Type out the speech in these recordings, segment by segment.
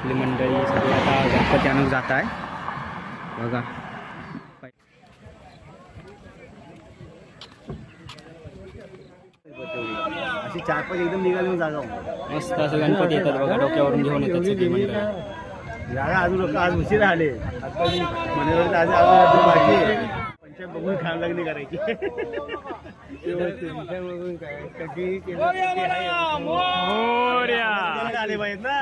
आपली मंडळी सगळी आता गणपती आणून जात आहे बघा अशी चार पाच एकदम निघाली जागा मस्त असं गणपती येतात बघा डोक्यावरून घेऊन येतात सगळी मंडळी जागा अजून लोक आज उशीर आले आता मी म्हणल्यावर आज अजून बाकी आहे. पंचायत बघून लागली करायची आले पाहिजेत ना.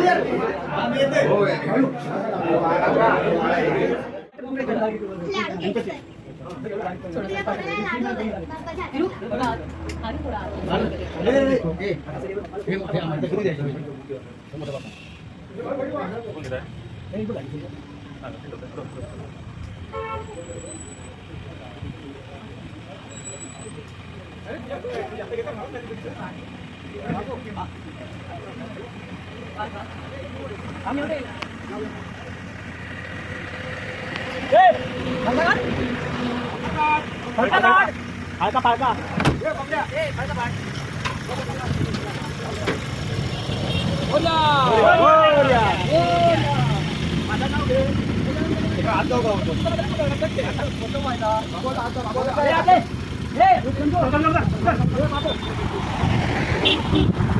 아, 이거 아니 哎，慢点，慢点，慢点，慢点，慢点，慢，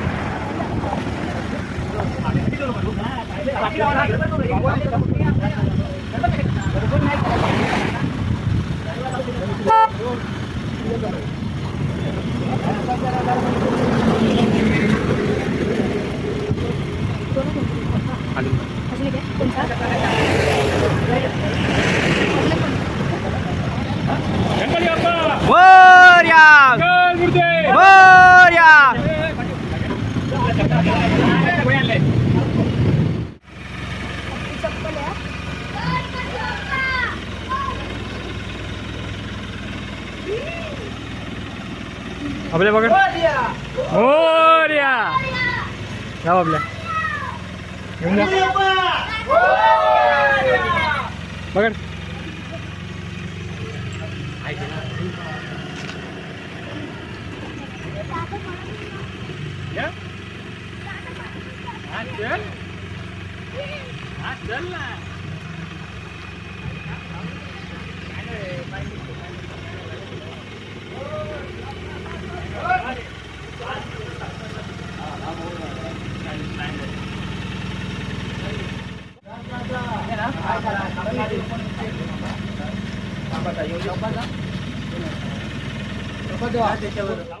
आली. मोरया मोरया आपल्या बघा मोरया जाऊ आपल्या घेऊन जा बघा मोरया मोरया बाट बुकुट आहे का विमानावर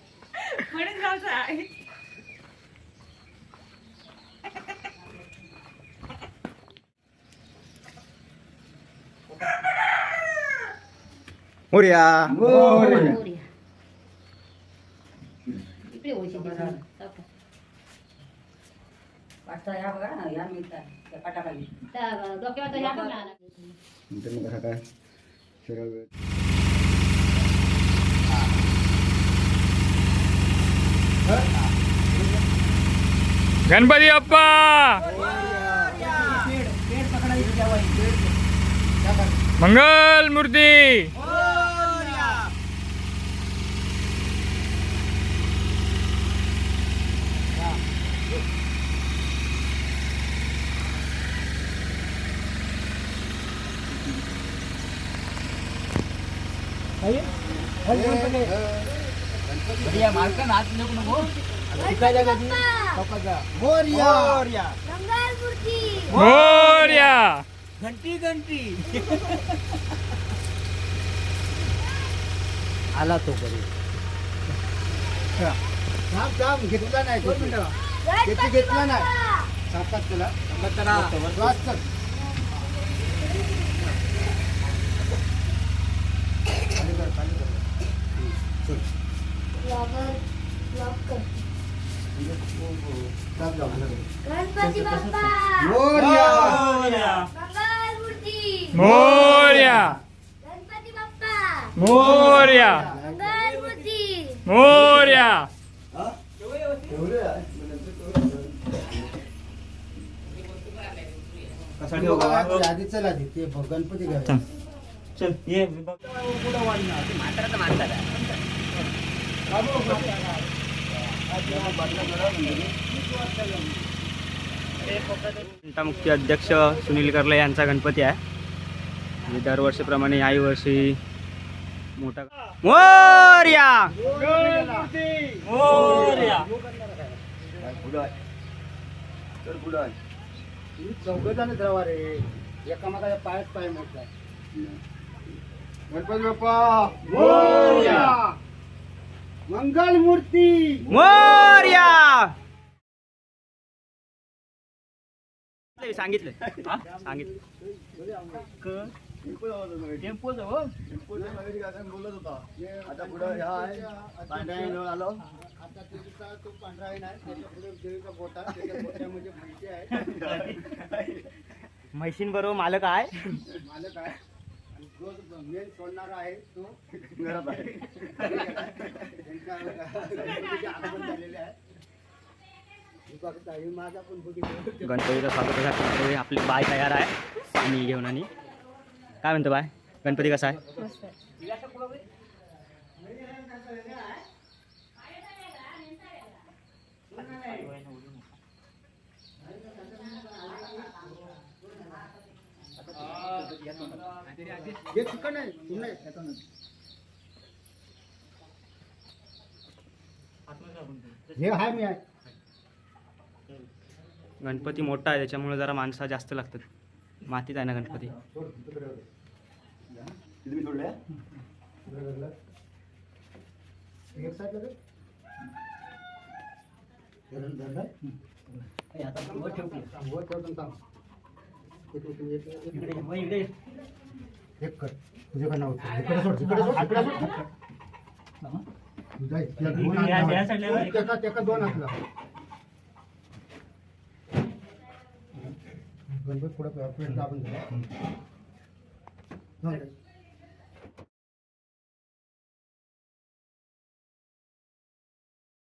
मोरया. इकडे ओळशी वाटतं ह्या बघा ना ह्या मिळतात. त्या पाटाखाली डोक्यावर तर ह्या पण आला नंतर मग काय? सरळ वेळ. गणपती बाप्पा मंगल मूर्ती! मोर्या। घंटी घंटी। आला तो बरी। थांब थांब घेतला नाही घेतली घेतला नाही. सापात तुला श्वास कर. खाली कर, खाली कर. चल. कर. गणपती बाप्पा! मोरया. गणपती बाप्पा! मोर्या! मोर्या! कसा ठेवू का? आधी चल आधी ते गणपती घ्या. चल. ये. मुक्ती अध्यक्ष सुनील कर्ले यांचा गणपती आहे. आणि दरवर्षीप्रमाणे याही वर्षी मोठा मोर्या! एकामेकाच्या पायात पाय मोठला गणपती बाप्पा! मोरया. मंगल मूर्ती मोर्या! सांगितलं. हा? सांगितलं. टेम्पो बोलत होता आता पुढं ह्या आहे पांढऱ्या आहे, आलो आता तुझा तो पांढरा आहे नाही त्याच्या पुढे देवीचा त्याच्या म्हैशी आहे म्हैशीन बरोबर मालक आहे. मालक आहे. आणि जो मेन सोडणारा आहे तो घरात आहे. गणपतीचं आगमन आहे. स्वागतासाठी आपली बाय तयार आहे. पाणी घेऊन आणि काय म्हणतो बाय? गणपती कसा आहे? हे चिकन आहे पुन्हा आहे, त्याचं नाही. हे आहे मी आहे. गणपती मोठा आहे त्याच्यामुळे जरा माणसं जास्त लागतात. मातीत आहे ना गणपती? एक कर तुझ्याकडे नाव होतं. इकडे सोड इकडे सोड इकडे सोड. तुझा इथला दोन हात लावा. त्याचा त्याचा दोन हात लावा. गणपती पुढे पेट दाबून धरा. जाऊ दे.